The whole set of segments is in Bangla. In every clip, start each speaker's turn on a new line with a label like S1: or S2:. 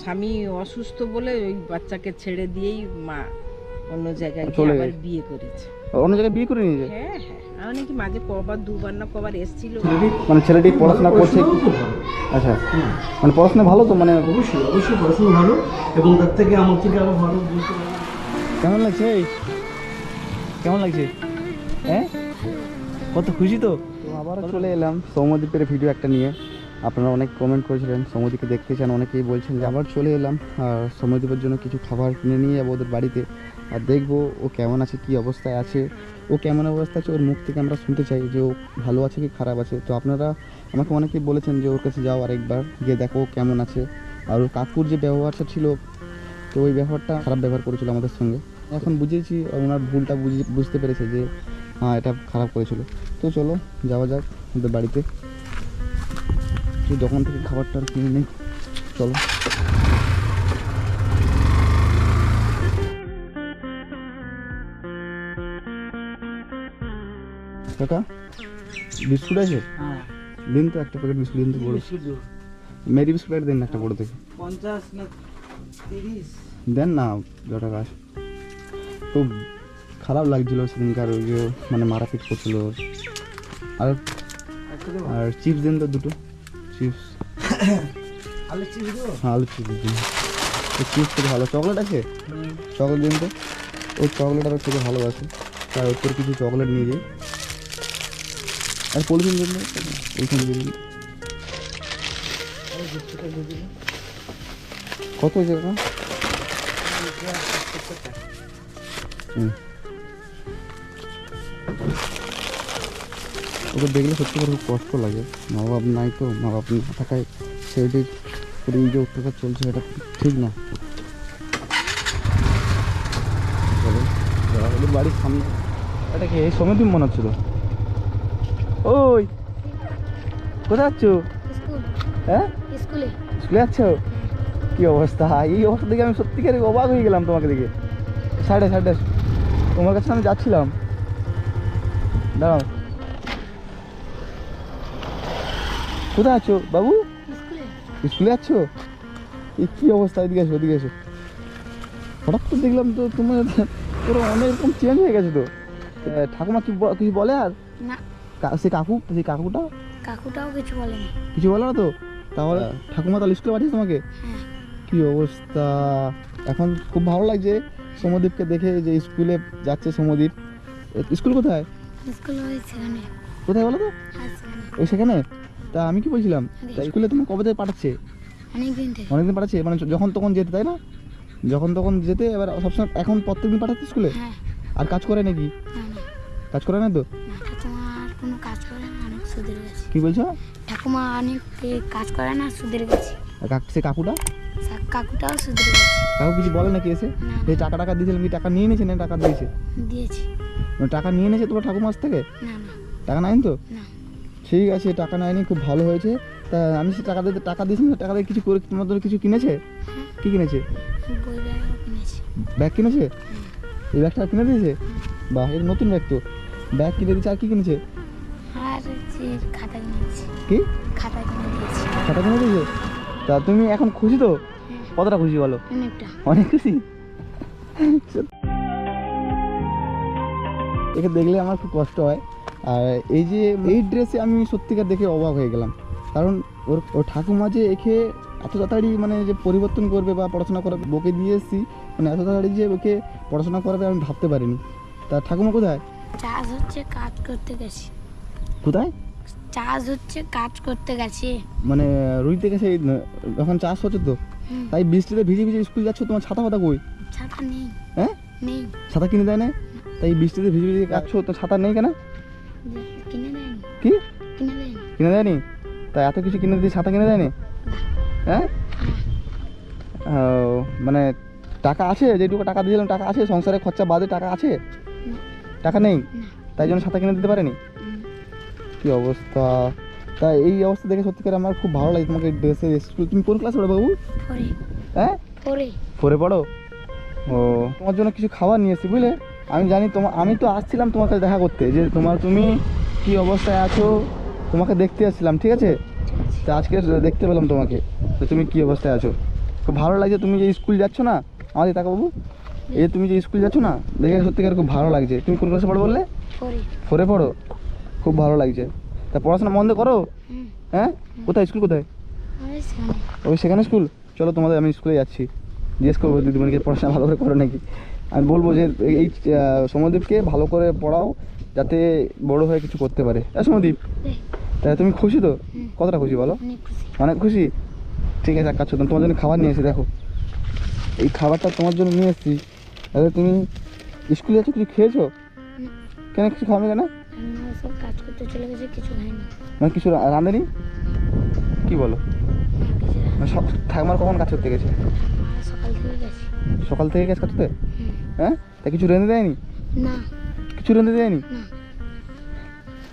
S1: স্বামী অসুস্থ বলে ওই বাচ্চাকে ছেড়ে দিয়েই মা অন্য জায়গায় গিয়ে
S2: চলে
S1: আবার
S2: গেছে।
S1: বিয়ে করেছে।
S2: অন্য জায়গায় বিয়ে করে নিয়েছে
S1: হ্যাঁ হ্যাঁ। আমি নাকি মাঝে কবার দুবার না কবার এসেছিল।
S2: মানে ছেলেটি পড়াশোনা করছে
S3: পড়াশোনাও খুব ভালো।
S2: আচ্ছা মানে পড়াশোনা ভালো তো মানে
S3: অবশ্যই অবশ্যই পড়াশোনা ভালো এবং তার থেকে আমার থেকে আরও ভালো বলতে
S2: কেমন লাগছে? কেমন লাগছে? হ্যাঁ? কত খুশি তো? আবারও চলে এলাম সৌমদ্বীপের ভিডিও একটা নিয়ে। আপনারা অনেক কমেন্ট করেছিলেন সৌমদ্বীপকে দেখতে চান, অনেকেই বলছেন যে আবার চলে এলাম, আর সৌমদ্বীপের জন্য কিছু খাবার কিনে নিয়ে যাব ওদের বাড়িতে, আর দেখব ও কেমন আছে, কি অবস্থায় আছে, ও কেমন অবস্থা আছে, ওর মুখ থেকে আমরা শুনতে চাই যে ও ভালো আছে কি খারাপ আছে। তো আপনারা আমাকে অনেকেই বলেছেন যে ওর কাছে যাও আরেকবার, গিয়ে দেখো ও কেমন আছে। আর ওর কাকুর যে ব্যবহারটা ছিল, তো ওই ব্যবহারটা খারাপ ব্যবহার করেছিল আমাদের সঙ্গে। এখন বুঝিয়েছি আর ওনার ভুলটা বুঝে, বুঝতে পেরেছে যে হ্যাঁ এটা খারাপ করেছিল। তো চলো, যাওয়া যাক ওদের বাড়িতে। সেই দোকান থেকে খাবারটা আর কিনে নেই চলো। কাকা বিস্কুট আছে?
S4: হ্যাঁ।
S2: দিন তো একটা প্যাকেট বিস্কুট দিন তো বড়। মেরি বিস্কুট দিন একটা বড় থেকে।
S4: পঞ্চাশ না তিরিশ?
S2: দেন না যটা গাছ তো খারাপ লাগছিল সেদিনকার ওই যে মানে মারাপিট করছিল। আর আর চিপস দিন তো দুটো। চিপস।
S4: আলু চিপস
S2: হ্যাঁ আলু চিপস দিন তো চিপস ভালো। চকলেট আছে? চকলেট দিন তো। ওই চকলেট আরও খেতে ভালোবাসে। তার ওর কিছু চকলেট নিয়ে যাই। আর পলিথিন দিন ওইখানে দিন। কত হয়েছে কাকা হুম। ওকে দেখলে সত্যি করে খুব কষ্ট লাগে। মা বাপ নাই তো মা বাপ না থাকায় সেইটি করে যে অত্যাচার চলছে এটা ঠিক না। বাড়ির সামনে। এটা কি এই সময় তুমি মনে হচ্ছিল? ওই কোথায় যাচ্ছ? হ্যাঁ?
S5: স্কুলে।
S2: স্কুলে যাচ্ছ? কি অবস্থা? এই অবস্থা দেখে আমি সত্যিকারে অবাক হয়ে গেলাম তোমাকে দেখে। সাইডে সাইডে তোমার কাছে আমি যাচ্ছিলাম। দাঁড়াও। কোথায় আছো বাবু?
S5: স্কুলে।
S2: স্কুলে যাচ্ছ এই কী অবস্থা? এদিকে এসো এদিকে এসো। হঠাৎ তো দেখলাম তো তোমার পুরো অনেক রকম চেঞ্জ হয়ে গেছে তো। ঠাকুমা কি ব- কিছু বলে আর?
S5: না।
S2: সে কাকু সেই কাকুটা
S5: কাকুটাও কিছু বলেনি।
S2: কিছু বলে না তো? তাহলে ঠাকুমা তাহলে স্কুলে পাঠিয়েছে তোমাকে?
S5: হ্যাঁ।
S2: কি অবস্থা? এখন খুব ভালো লাগছে সমদ্বীপকে দেখে যে স্কুলে যাচ্ছে সমদ্বীপ স্কুল কোথায়?
S5: স্কুল ওই সেখানে।
S2: কোথায় বলো তো? ওই সেখানে? তা আমি কি বলছিলাম? তা স্কুলে তোমার কবে থেকে পাঠাচ্ছে?
S5: থেকে।
S2: অনেকদিন পাঠাচ্ছে? মানে যখন তখন যেতে তাই না? যখন তখন যেতে এবার সবসময় এখন প্রত্যেকদিন পাঠাচ্ছে স্কুলে?
S5: হ্যাঁ।
S2: আর কাজ করে নাকি? কাজ করে না তো?
S5: না ঠাকুমা কোনো কাজ করে না অনেক সুদের গেছে।
S2: কি বলছো?
S5: ঠাকুমা অনেক কাজ করে না সুদের গেছে।
S2: সে কাকুটা?
S5: কাকুটাও সুদের গেছে।
S2: কাকু কিছু বলে নাকি এসে? এই টাকা টাকা দিয়েছিলাম কি টাকা নিয়ে নিয়েছে না টাকা দিয়েছে?
S5: দিয়েছি।
S2: মানে টাকা নিয়ে নিয়েছে তোমার ঠাকুমার থেকে?
S5: না
S2: টাকা নেয়নি তো?
S5: না।
S2: ঠিক আছে টাকা নেয়নি খুব ভালো হয়েছে। তা আমি সে টাকা দিতে টাকা দিয়েছি না টাকা দিয়ে কিছু করে তোমার জন্য কিছু কিনেছে? কি কিনেছে? ব্যাগ কিনেছে? এই ব্যাগটা কিনে দিয়েছে? বাহ এটা নতুন ব্যাগ তো। ব্যাগ কিনে দিয়েছে আর কি কিনেছে? কি?
S5: খাতা কিনে দিয়েছি।
S2: খাতা কিনে দিয়েছে? তা তুমি এখন খুশি তো?
S5: হ্যাঁ।
S2: কতটা খুশি বলো? অনেক খুশি? একে দেখলে আমার খুব কষ্ট হয়। আর এই যে এই ড্রেসে আমি সত্যিকার দেখে অবাক হয়ে গেলাম। কারণ ওর ওর ঠাকুমা যে একে এত তাড়াতাড়ি মানে যে পরিবর্তন করবে বা পড়াশোনা করাবে বকে দিয়ে এসেছি মানে এত তাড়াতাড়ি যে ওকে পড়াশোনা করাবে আমি ভাবতে পারিনি। তা ঠাকুমা কোথায়?
S5: চাষ হচ্ছে কাজ করতে গেছি।
S2: কোথায়?
S5: চাষ হচ্ছে কাজ করতে গেছে।
S2: মানে রুইতে গেছে এখন চাষ হচ্ছে তো? তাই বৃষ্টিতে ভিজে ভিজে স্কুল যাচ্ছ তোমার ছাতা ফাতা কই?
S5: ছাতা নেই।
S2: হ্যাঁ?
S5: নেই।
S2: ছাতা কিনে দেয় না তাই বৃষ্টিতে ভিজে ভিজে যাচ্ছ তো ছাতা নেই কেন? কি?
S5: কিনে দেয়নি।
S2: কিনে দেয়নি? তা এত কিছু কিনে দিয়ে ছাতা কিনে দেয়নি? হ্যাঁ? ও, মানে টাকা আছে যেটুকু টাকা দিয়েছিলাম টাকা আছে সংসারে খরচা বাদে টাকা আছে? টাকা নেই? তাই জন্য ছাতা কিনে দিতে পারেনি। কি অবস্থা? তা এই অবস্থা দেখে সত্যিকার আমার খুব ভালো লাগে তোমাকে ড্রেসে স্কুল তুমি কোন ক্লাস পড়ো বাবু? হ্যাঁ?
S5: পরে
S2: ফোরে পড়ো? ও তোমার জন্য কিছু খাবার নিয়ে এসেছি বুঝলে? আমি জানি তোমার আমি তো আসছিলাম তোমার কাছে দেখা করতে যে তোমার তুমি কি অবস্থায় আছো তোমাকে দেখতে আসছিলাম ঠিক আছে? তা আজকে দেখতে পেলাম তোমাকে তো তুমি কি অবস্থায় আছো। খুব ভালো লাগছে তুমি যে স্কুল যাচ্ছ না আমাদের টাকা বাবু এই তুমি যে স্কুল যাচ্ছ না দেখে সত্যিকার খুব ভালো লাগছে। তুমি কোন ক্লাসে পড়ো বললে? ফোরে। পড়ো? খুব ভালো লাগছে। তা পড়াশোনা বন্ধ করো? হ্যাঁ? কোথায়? স্কুল কোথায়? ওই সেখানে স্কুল? চলো তোমাদের আমি স্কুলে যাচ্ছি। জিজ্ঞেস করব দিদিমণিকে পড়াশোনা ভালো করে করো নাকি। আমি বলব যে এই- আহ, ভালো করে পড়াও যাতে বড় হয়ে কিছু করতে পারে। হ্যাঁ সমদ্বীপ
S5: দেখ,
S2: তা তুমি খুশি তো? কতটা খুশি বলো?
S5: অনেক খুশি।
S2: ঠিক আছে এক কাজ করতাম তোমার জন্য খাবার নিয়ে এসেছি দেখো। এই খাবারটা তোমার জন্য নিয়ে এসেছি। তাহলে তুমি স্কুলে যাচ্ছ কিছু খেয়েছো? কেন কিছু খাওয়াবে কেন?
S5: সব কাজ করতে চলে গেছে কিছু
S2: মানে কিছু রাঁধেনি? কি বলো? মানে সব ঠাকুমার কখন কাজ করতে গেছে?
S5: সকাল থেকে গেছি।
S2: সকাল থেকে কাজ করতে। হ্যাঁ? তা কিছু রেঁধে দেয়নি?
S5: না।
S2: কিছু রেঁধে দেয়নি?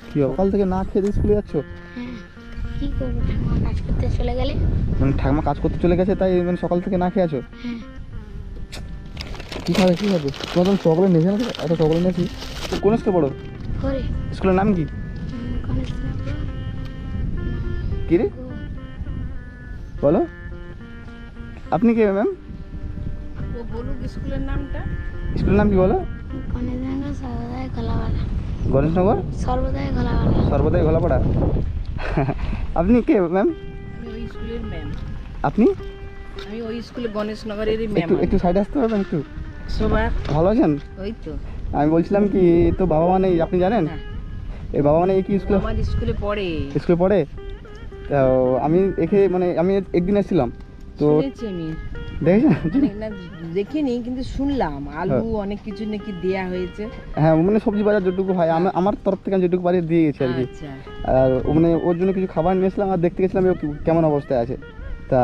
S2: কি সকাল থেকে না খেয়ে দিয়ে স্কুলে যাচ্ছ?
S5: হ্যাঁ। কি করব? ঠাকুমা কাজ করতে চলে গেলে।
S2: মানে ঠাকুমা কাজ করতে চলে গেছে তাই মানে সকাল থেকে না খেয়ে আছো?
S5: হ্যাঁ।
S2: কী খাবে কী খাবে? তোমার তো চকলেট নিয়েছে না? এত চকলেট নিয়েছি। কোন স্কুলে পড়ো? স্কুলের নাম কি? কী রে? বলো। আপনি কে ম্যাম
S1: স্কুলের নামটা?
S2: স্কুলের নাম কি বলো?
S5: গণেশ সর্বদাই খোলাওয়ালা
S2: গণেশনগর?
S5: সর্বদাই
S2: ঘোলাপাড়া আপনি কে ম্যাম
S1: আমি ওই স্কুলের ম্যাম
S2: আপনি?
S1: আমি ওই স্কুলে গণেশনগরেরই ম্যাম
S2: একটু সাইডে আসতে পারবেন একটু?
S1: সবার
S2: ভালো আছেন?
S1: ওই তো।
S2: আমি বলছিলাম কি এ তো বাবা মানে আপনি জানেন?
S1: হ্যাঁ।
S2: এই বাবা মানে এই কি স্কুলে?
S1: আমার স্কুলে পড়ে।
S2: স্কুলে পড়ে? তো আমি এখে মানে আমি একদিন এসেছিলাম। তো
S1: দেখিনি কিন্তু শুনলাম। আলু অনেক কিছু নাকি দেয়া হয়েছে।
S2: হ্যাঁ মানে সবজি বাজার যেটুকু হয় আমার তরফ থেকে আমি যেটুকু পারি দিয়ে গেছি আর কি।
S1: আচ্ছা।
S2: আর ও মানে ওর জন্য কিছু খাবার নিয়ে এসেছিলাম আর দেখতে গেছিলাম কেমন অবস্থায় আছে। তা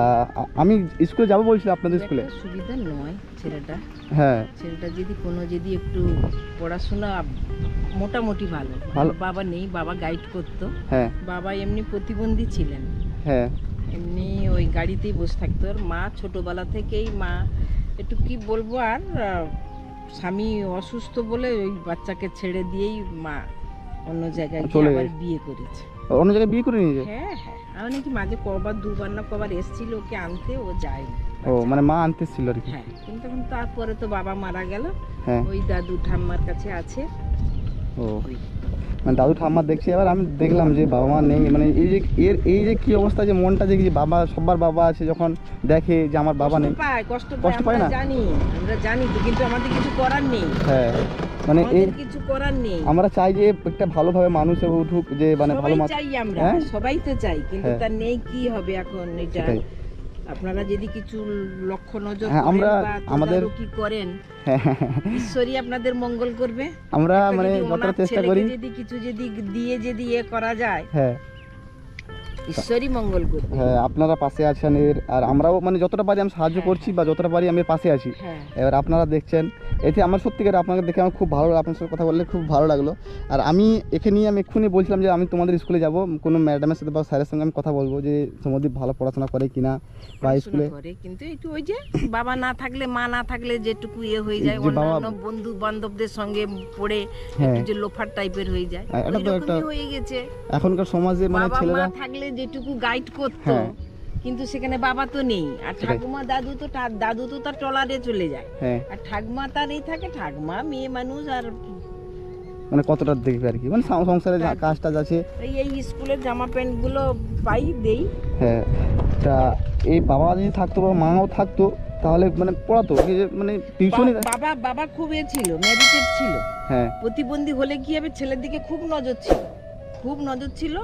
S2: আমি স্কুলে যাব বলছিলাম আপনাদের স্কুলে।
S1: সুবিধা নয় ছেলেটা।
S2: হ্যাঁ।
S1: ছেলেটা যদি কোনো যদি একটু পড়াশোনা মোটামুটি ভালো।
S2: ভালো।
S1: বাবা নেই বাবা গাইড করতো।
S2: হ্যাঁ।
S1: বাবা এমনি প্রতিবন্ধী ছিলেন।
S2: হ্যাঁ।
S1: এমনি ওই গাড়িতেই বসে থাকতো। আর মা ছোটোবেলা থেকেই মা একটু কি বলব আর স্বামী অসুস্থ বলে ওই বাচ্চাকে ছেড়ে দিয়েই মা অন্য জায়গায় গিয়ে আবার বিয়ে করেছে।
S2: অন্য জায়গায় বিয়ে করে নিয়েছে
S1: হ্যাঁ হ্যাঁ। আমি নাকি মাঝে কবার দুবার না কবার এসেছিল ওকে আনতে ও যায়নি।
S2: ও মানে মা আনতে ছিল আর কি?
S1: হ্যাঁ কিন্তু এখন তারপরে তো বাবা মারা গেল।
S2: হ্যাঁ।
S1: ওই দাদু ঠাম্মার কাছে আছে।
S2: ও। মানে দাদু ঠাম্মা দেখছি এবার আমি দেখলাম যে বাবা মা নেই মানে এই যে এর এই যে কি অবস্থা যে মনটা যে বাবা সবার বাবা আছে যখন দেখে যে আমার বাবা নেই
S1: কষ্ট পায়
S2: না?
S1: জানি আমরা জানি কিন্তু আমাদের কিছু করার নেই
S2: হ্যাঁ মানে এই
S1: কিছু করার নেই
S2: আমরা চাই যে একটা ভালোভাবে মানুষ উঠুক যে মানে ভালো মানুষ
S1: চাই আমরা
S2: হ্যাঁ?
S1: সবাই তো চাই কিন্তু
S2: হ্যাঁ।
S1: তার নেই কি হবে এখন এটা। আপনারা যদি কিছু লক্ষ্য নজর
S2: হ্যাঁ, আমরা- আমাদের-
S1: কি করেন
S2: হ্যাঁ
S1: ঈশ্বরই আপনাদের মঙ্গল করবে।
S2: আমরা মানে চেষ্টা করি।
S1: যদি কিছু যদি দিয়ে যদি ইয়ে করা যায়
S2: হ্যাঁ।
S1: ঈশ্বরই মঙ্গল করবে।
S2: হ্যাঁ আপনারা পাশে আছেন এর আর আমরাও মানে যতটা পারি আমি সাহায্য করছি বা যতটা পারি আমি পাশে আছি।
S1: হ্যাঁ।
S2: এবার আপনারা দেখছেন এতে আমার সত্যিকার আপনাকে দেখে আমার খুব ভালো আপনার সাথে কথা বললে খুব ভালো লাগল। আর আমি এখানে নিয়ে আমি এক্ষুনি বলছিলাম যে আমি তোমাদের স্কুলে যাব কোনো ম্যাডামের সাথে বা স্যারের সঙ্গে আমি কথা বলব যে সমদ্বীপ ভালো পড়াশোনা করে কিনা বা স্কুলে
S1: করে কিন্তু একটু ওই যে বাবা না থাকলে মা না থাকলে যেটুকু ইয়ে হয়ে যায়
S2: যে বাবা-
S1: অন্যান্য বন্ধু বান্ধবদের সঙ্গে পড়ে
S2: হ্যাঁ।
S1: একটু যে লোফার টাইপের হয়ে যায়
S2: হ্যাঁ, এটা তো একটা-
S1: হয়ে গেছে।
S2: এখনকার সমাজে মানে ছেলেরা
S1: থাকলে যেটুকু গাইড করতো
S2: হ্যাঁ।
S1: কিন্তু সেখানে বাবা তো নেই। আর ঠাকুমা দাদু তো দাদু তো তার ট্রলারে চলে যায়।
S2: হ্যাঁ।
S1: আর ঠাকুমা তার এই থাকে ঠাকুমা মেয়ে মানুষ আর
S2: মানে কতটা দেখবে আর কি? মানে সংসারে যা কাজ টাজ আছে।
S1: এই স্কুলের জামা প্যান্টগুলো পাই দেই।
S2: হ্যাঁ। তা এই বাবা যদি থাকতো বা মাও থাকতো তাহলে মানে পড়াতো? মানে টিউশনই
S1: বাবা বাবা খুব এ ছিল ম্যারিটেড ছিল।
S2: হ্যাঁ।
S1: প্রতিবন্ধী হলে কি হবে? ছেলের দিকে খুব নজর ছিল। খুব নজর ছিল।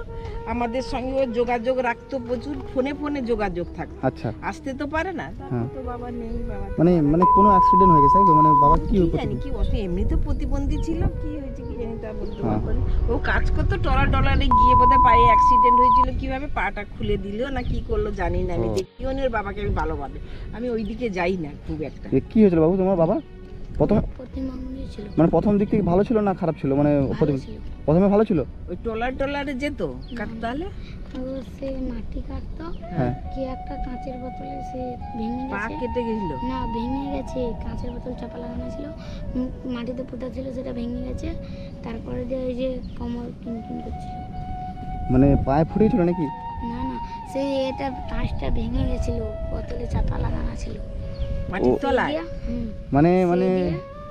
S1: আমাদের সঙ্গে ও যোগাযোগ রাখতো প্রচুর ফোনে ফোনে যোগাযোগ থাকতো
S2: আচ্ছা
S1: আসতে তো পারে না তারপর
S2: হ্যাঁ।
S1: তো বাবা নেই বাবা
S2: মানে মানে কোনো অ্যাক্সিডেন্ট হয়ে গেছে তাই তো? মানে বাবা কি
S1: কি
S2: হয়েছে
S1: জানি কি অসুখ এমনি তো প্রতিবন্ধী ছিল কি হয়েছে কি জানি তা বলতে
S2: হ্যাঁ।
S1: পারব না। ও কাজ করতো টলা টলারে গিয়ে বোধহয় পায়ে অ্যাক্সিডেন্ট হয়েছিল কীভাবে পাটা খুলে দিল না কি করল জানি না আমি
S2: ও।
S1: দেখিও নি ওর বাবাকে আমি ভালোভাবে আমি ওইদিকে যাই না খুব একটা
S2: এ কি হয়েছিল বাবু তোমার বাবা প্রথম? মানে প্রথম দিক থেকে ভালো ছিল না খারাপ ছিল? মানে প্রথমে ভালো ছিল?
S1: ওই টলার টলারে যেত?
S5: ও সে মাটি কাটতো।
S2: হ্যাঁ।
S5: কি একটা কাঁচের বোতলে সে ভেঙে
S1: পা কেটে গেছিল?
S5: না ভেঙে গেছে। কাঁচের বোতল চাপা লাগানো ছিল। মাটিতে পোতা ছিল সেটা ভেঙে গেছে। তারপরে যে ওই যে কোমর কিনকিন করছিল
S2: মানে পায়ে ফুটেছিল নাকি?
S5: না না সেই এটা কাঁচটা ভেঙে গেছিল। বোতলে চাপা লাগানো ছিল।
S1: মাটির তলায়।
S2: মানে মানে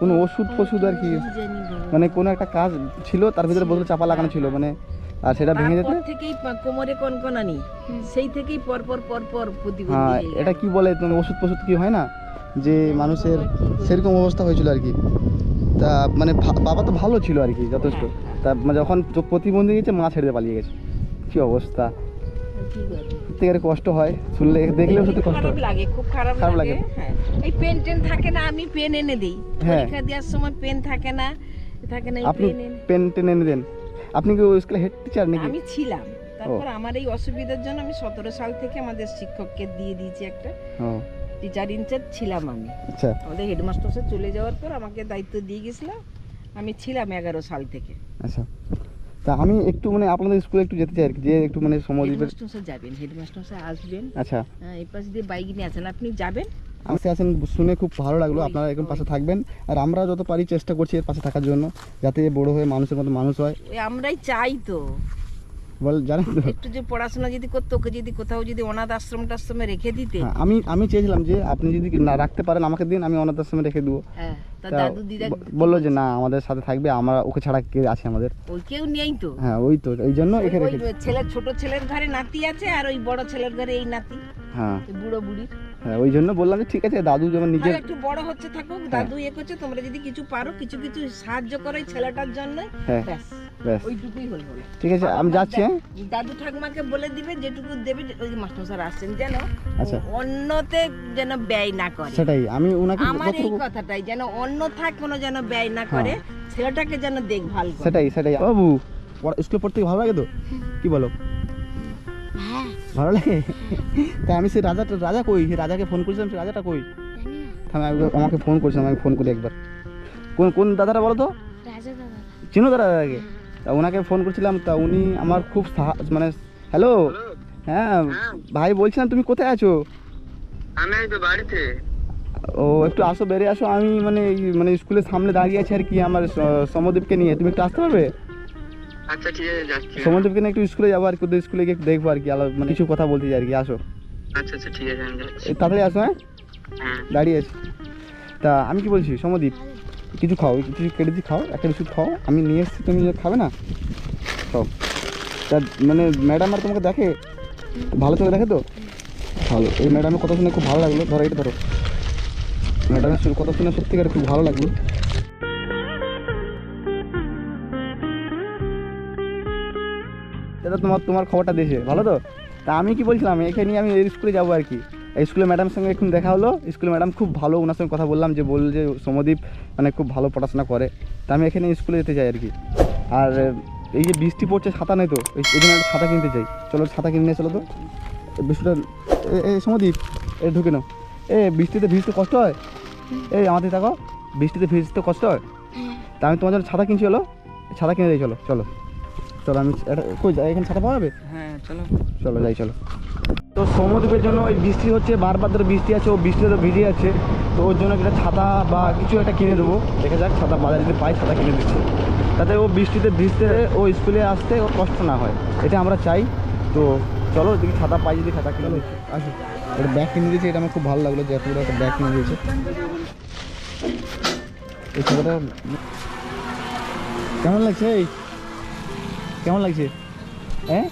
S2: কোনো ওষুধ ফষুধ আর কি। মানে কোনো একটা কাজ ছিল তার ভিতরে বোতল চাপা লাগানো ছিল মানে আর সেটা ভেঙে যেতে?
S1: থেকেই কোমরে কনকনানি। সেই থেকেই পর পর পর পর প্রতিবন্ধী
S2: হ্যাঁ এটা। কি বলে? তুমি ওষুধ ফষুধ কি হয় না? যে মানুষের সেরকম অবস্থা হয়েছিল আর কি। তা মানে বাবা তো ভালো ছিল আর কি যথেষ্ট। তা মানে যখন প্রতিবন্ধী গেছে মা ছেড়ে পালিয়ে গেছে। কি অবস্থা? কষ্ট হয় শুনলে দেখলেও সত্যি কষ্ট
S1: খারাপ লাগে খুব খারাপ লাগে। হ্যাঁ। এই পেন টেন থাকে না আমি পেন এনে দিই।
S2: হ্যাঁ।
S1: পরীক্ষা দেওয়ার সময় পেন থাকে না থাকে না
S2: আপনি
S1: পেন
S2: পেন টেন এনে দেন। আপনি কি স্কুলে হেড টিচার নাকি?
S1: আমি ছিলাম। তারপর আমার এই অসুবিধার জন্য আমি সতেরো সাল থেকে আমাদের শিক্ষককে দিয়ে দিয়েছি একটা টিচার ইনচার্জ ছিলাম আমি।
S2: আচ্ছা।
S1: আমাদের হেডমাস্টার চলে যাওয়ার পর আমাকে দায়িত্ব দিয়ে গেছিলাম আমি ছিলাম এগারো সাল থেকে।
S2: আচ্ছা। তা আমি একটু মানে আপনাদের স্কুলে একটু যেতে চাই আর কি যে একটু মানে সমদ্বীপের
S1: হেডমাস্টার স্যার যাবেন হেডমাস্টার স্যার আসবেন।
S2: আচ্ছা।
S1: হ্যাঁ, এই পাশে দিয়ে বাইক নিয়ে আছেন আপনি যাবেন?
S2: আমি আছেন শুনে খুব ভালো লাগল আপনারা এরকম পাশে থাকবেন। আর আমরা যত পারি চেষ্টা করছি এর পাশে থাকার জন্য যাতে বড় হয়ে মানুষের মতো মানুষ হয়।
S1: আমরাই চাই তো।
S2: বল জানেন
S1: একটু যে পড়াশোনা যদি করতো ওকে যদি কোথাও যদি অনাথ আশ্রম টাশ্রমে রেখে দিতে।
S2: হ্যাঁ, আমি আমি চেয়েছিলাম যে আপনি যদি না রাখতে পারেন আমাকে দিন আমি অনাথ আশ্রমে রেখে দেবো।
S1: হ্যাঁ তা
S2: তা
S1: দাদু দিদা
S2: ব- বলল যে না আমাদের সাথে থাকবে আমরা ওকে ছাড়া কে আছে আমাদের?
S1: ওই কেউ নেই তো।
S2: হ্যাঁ ওই তো এই জন্য এখানে
S1: ওই ছেলের ছোট ছেলের ঘরে নাতি আছে আর ওই বড় ছেলের ঘরে এই নাতি
S2: হ্যাঁ।
S1: বুড়ো বুড়ির।
S2: হ্যাঁ ওই জন্য বললাম যে ঠিক আছে দাদু নিজের
S1: একটু বড় হচ্ছে থাকুক দাদু ইয়ে করছে তোমরা যদি কিছু পারো কিছু কিছু সাহায্য করো এই ছেলেটার জন্য
S2: হ্যাঁ।
S1: ব্যাস।
S2: ব্যাস
S1: ওইটুকুই হল
S2: ঠিক আছে আমি যাচ্ছি হ্যাঁ?
S1: দাদু ঠাকুমাকে বলে দিবে যেটুকু দেবে ওই মাস্টার স্যার আসছেন যেন
S2: আচ্ছা।
S1: অন্যতে যেন ব্যয় না করে।
S2: সেটাই আমি ওনাকে
S1: আমার এই কথাটাই যেন অন্য থাক কোনো যেন ব্যয় না করে ছেলেটাকে যেন দেখভাল করে।
S2: সেটাই সেটাই। বাবু স্কুলে পড়তে কি ভালো লাগে তো? কি বলো?
S5: হ্যাঁ।
S2: ভালো লাগে? তা আমি সেই রাজাটা রাজা কই? সেই রাজাকে ফোন করেছিলাম সেই রাজাটা কই? আমি- আমাকে ফোন করেছিলাম আমি ফোন করি একবার। কোন কোন দাদাটা বলো তো? চিনো দাদা দাদাকে? তা ওনাকে ফোন করছিলাম তা উনি আমার খুব মানে হ্যালো হ্যাঁ ভাই বলছিলাম তুমি কোথায় আছো?
S6: আমি তো বাড়িতে।
S2: ও একটু আসো বেরিয়ে আসো আমি মানে মানে স্কুলের সামনে দাঁড়িয়ে আছি আর কি আমার স- সমদ্বীপকে নিয়ে। তুমি একটু আসতে পারবে?
S6: আচ্ছা ঠিক আছে যাচ্ছি।
S2: সমদ্বীপকে নিয়ে একটু স্কুলে যাব আর কি ওদের স্কুলে গিয়ে দেখব আর কি মানে কিছু কথা বলতে চাই আর কি আসো।
S6: আচ্ছা আচ্ছা ঠিক আছে
S2: তাড়াতাড়ি আসো হ্যাঁ?
S6: হ্যাঁ।
S2: দাঁড়িয়ে আছি। তা আমি কি বলছি সমদ্বীপ কিছু খাও কিছু কেটে দিয়ে খাও, একটা বিস্কুট খাও। আমি নিয়ে এসেছি, তুমি খাবে না? খাও। তা মানে ম্যাডাম আর তোমাকে দেখে? ভালো চোখে দেখে তো? ভালো। এই ম্যাডামের কথা শুনে খুব ভালো লাগল। ধরো এটা ধরো। ম্যাডামের কথা শুনে সত্যিকারে খুব ভালো লাগল। তোমার তোমার খবরটা দিয়েছে। ভালো তো? তা আমি কি বলছিলাম? এখানে আমি এই স্কুলে যাব আর কি। স্কুলে ম্যাডামের সঙ্গে এখন দেখা হলো। স্কুলে ম্যাডাম খুব ভালো ওনার সঙ্গে কথা বললাম যে বলল যে সমদ্বীপ মানে খুব ভালো পড়াশোনা করে। তা আমি এখানে স্কুলে যেতে চাই আর কি আর এই যে বৃষ্টি পড়ছে ছাতা নেই তো। এই জন্য একটা ছাতা কিনতে চাই। চলো ছাতা কিনে নিয়ে চলো তো। বৃষ্টিটা এই সমদ্বীপ এ ঢুকে নাও। এ বৃষ্টিতে ভিজতে কষ্ট হয়? এই আমাদের দেখো বৃষ্টিতে ভিজতে কষ্ট হয়? তা আমি তোমার জন্য ছাতা কিনছি চলো। ছাতা কিনে দিই চলো চলো। চলো আমি এটা কই যাই এখানে ছাতা পাওয়া যাবে?
S1: হ্যাঁ চলো।
S2: চলো যাই চলো। তো সমুদ্রের জন্য ওই বৃষ্টি হচ্ছে, বারবার ধরে বৃষ্টি আছে, ও বৃষ্টিতে ভিজে যাচ্ছে তো ওর জন্য একটা ছাতা বা কিছু একটা কিনে দেবো। দেখা যাক, ছাতা বাজারে যদি পাই, ছাতা কিনে দিচ্ছে। তাতে ও বৃষ্টিতে ভিজতে ও স্কুলে আসতে ওর কষ্ট না হয়। এটা আমরা চাই। তো চলো যদি ছাতা পাই, যদি ছাতা কিনে দিচ্ছি। আসো। একটা ব্যাগ কিনে দিয়েছে, এটা আমার খুব ভালো লাগল যে এত একটা ব্যাগ কিনে দিয়েছে। এই ছাতাটা কেমন লাগছে এই? কেমন লাগছে? হ্যাঁ?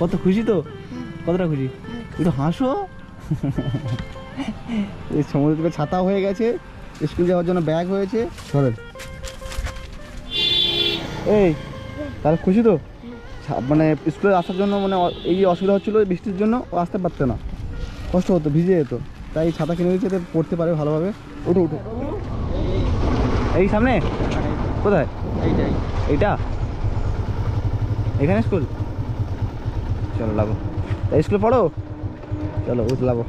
S2: কত খুশি তো? কতটা খুশি একটু হাসো। এই সমুদ্র ছাতা হয়ে গেছে। স্কুল যাওয়ার জন্য ব্যাগ হয়েছে। ধরেন এই তাহলে খুশি তো? ছা- মানে স্কুলে আসার জন্য মানে অ- এই যে অসুবিধা হচ্ছিল বৃষ্টির জন্য ও আসতে পারতো না। কষ্ট হতো ভিজে যেত। তাই ছাতা কিনে দিয়েছে যাতে পড়তে পারে ভালোভাবে। উঠো উঠো। এই সামনে? কোথায়?
S4: এইটাই।
S2: এইটা? এখানে স্কুল? চলো লাগো। স্কুলে পড়ো? চলো উঠ লাগো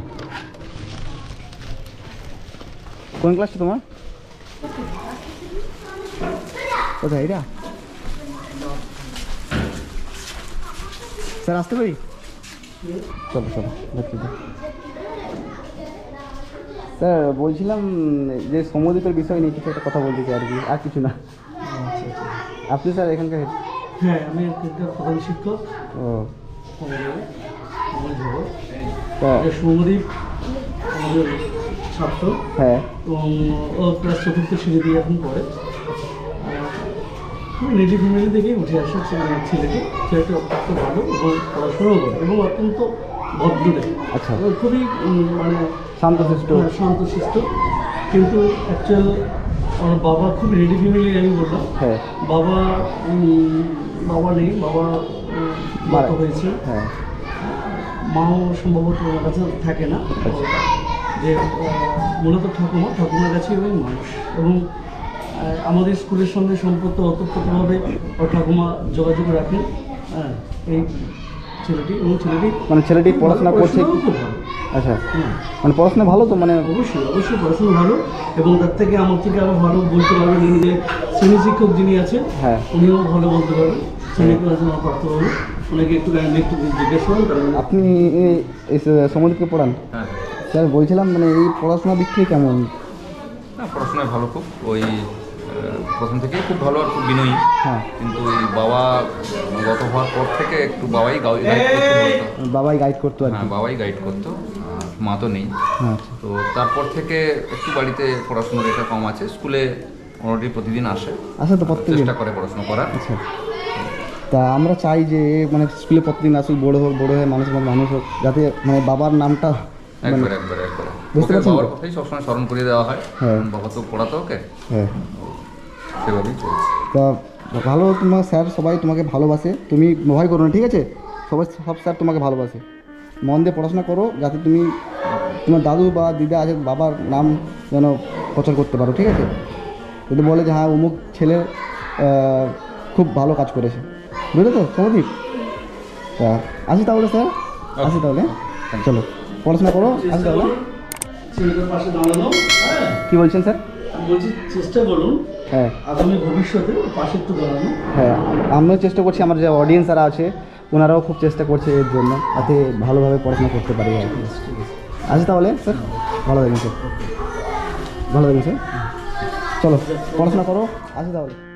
S2: কোন ক্লাসটা তোমার? কোথায়? এটা স্যার আসতে পারি? চলো চলো দেখতে স্যার বলছিলাম যে সমদ্বীপের বিষয় নিয়ে কিছু একটা কথা বলতে চাই আর কি আর কিছু না। আপনি স্যার এখানকার
S3: হ্যাঁ আমি প্রধান শিক্ষক।
S2: ও।
S3: আমাদের ছাত্র
S2: হ্যাঁ।
S3: এবং ও ক্লাস চতুর্থ দিয়ে এখন পড়ে। খুবই নেটিভ ফ্যামিলি থেকেই উঠে আসে ছেলে- ছেলেটি। ছেলেটি অত্যন্ত ভালো এবং পড়াশোনাও করে এবং অত্যন্ত
S2: আচ্ছা।
S3: খুবই মানে
S2: শান্তশিষ্ট।
S3: হ্যাঁ, শান্তশিষ্ট। কিন্তু অ্যাকচুয়াল আমার বাবা খুব রেডি ফ্যামিলি আমি বললাম।
S2: হ্যাঁ।
S3: বাবা বাবা নেই বাবা
S2: মারা-
S3: হয়েছে।
S2: হ্যাঁ।
S3: মাও সম্ভবত ওনার কাছে থাকে না। যে মূলত ঠাকুমা ঠাকুমার কাছেই ওই মানুষ এবং আমাদের স্কুলের সঙ্গে সম্পর্ক অতপ্রতভাবে ও ঠাকুমা যোগাযোগ রাখেন হ্যাঁ এই ছেলেটি। এবং ছেলেটি
S2: মানে ছেলেটি পড়াশোনা করছে
S3: খুব ভালো।
S2: আচ্ছা
S3: হুম।
S2: মানে পড়াশোনা ভালো তো? মানে
S3: অবশ্যই অবশ্যই পড়াশোনা ভালো এবং তার থেকে আমার থেকে আরও ভালো বলতে পারবেন ইনি যে শ্রেণি শিক্ষক যিনি আছেন
S2: হ্যাঁ।
S3: উনিও ভালো বলতে পারবেন। শ্রেণি পড়াশোনা প্রাপ্ত হবে ওনাকে একটু একটু জিজ্ঞেস করুন
S2: আপনি এই- সমুদ্রকে পড়ান?
S7: হ্যাঁ
S2: স্যার বলছিলাম মানে এই পড়াশোনার দিক থেকে কেমন?
S7: না পড়াশোনায় ভালো খুব। ওই প্রথম থেকেই খুব ভালো আর খুব বিনয়ী।
S2: হ্যাঁ।
S7: কিন্তু ওই বাবা গত হওয়ার পর থেকে একটু বাবাই গাইড করতে
S2: বাবাই গাইড করতো আর কি।
S7: হ্যাঁ বাবাই গাইড করতো। মা তো নেই।
S2: হ্যাঁ
S7: তো তারপর থেকে একটু বাড়িতে পড়াশোনার এটা কম আছে। স্কুলে অলরেডি প্রতিদিন আসে।
S2: আসে তো প্রত্যেকদিন
S7: চেষ্টা করে পড়াশোনা করার।
S2: আচ্ছা। তা আমরা চাই যে মানে স্কুলে প্রতিদিন আসুক বড় হোক বড় হয়ে মানুষ মানুষ হোক যাতে মানে বাবার নামটা মানে
S7: একবার একবার একবার।
S2: বুঝতে?
S7: বাবার কথাই সবসময় স্মরণ করিয়ে দেওয়া হয়।
S2: হ্যাঁ।
S7: বাবা তো পড়াতো ওকে।
S2: হ্যাঁ।
S7: সেভাবেই চলছে।
S2: তা ভালো তোমার স্যার সবাই তোমাকে ভালোবাসে। তুমি ভয় করো না ঠিক আছে? সবাই সব স্যার তোমাকে ভালোবাসে। মন দিয়ে পড়াশোনা করো যাতে তুমি তোমার দাদু বা দিদা আছে বাবার নাম যেন প্রচার করতে পারো ঠিক আছে? যদি বলে যে হ্যাঁ অমুক ছেলে খুব ভালো কাজ করেছে। বুঝলে তো সমদীপ তা আসি তাহলে স্যার? আসি তাহলে চলো পড়াশোনা করো আসি তাহলে।
S3: করুন পাশে দাঁড়ানো হ্যাঁ?
S2: কী বলছেন স্যার?
S3: বলছি চেষ্টা করুন
S2: হ্যাঁ।
S3: আগামী ভবিষ্যতে পাশে একটু দাঁড়ানো।
S2: হ্যাঁ আমিও চেষ্টা করছি আমার যে অডিয়েন্স যারা আছে ওনারাও খুব চেষ্টা করছে এর জন্য, যাতে ভালোভাবে পড়াশোনা করতে পারি আর কি। আচ্ছা তাহলে, স্যার? ভালো থাকবেন, স্যার। ভালো থাকবেন, স্যার। চলো, পড়াশোনা করো। আসি তাহলে।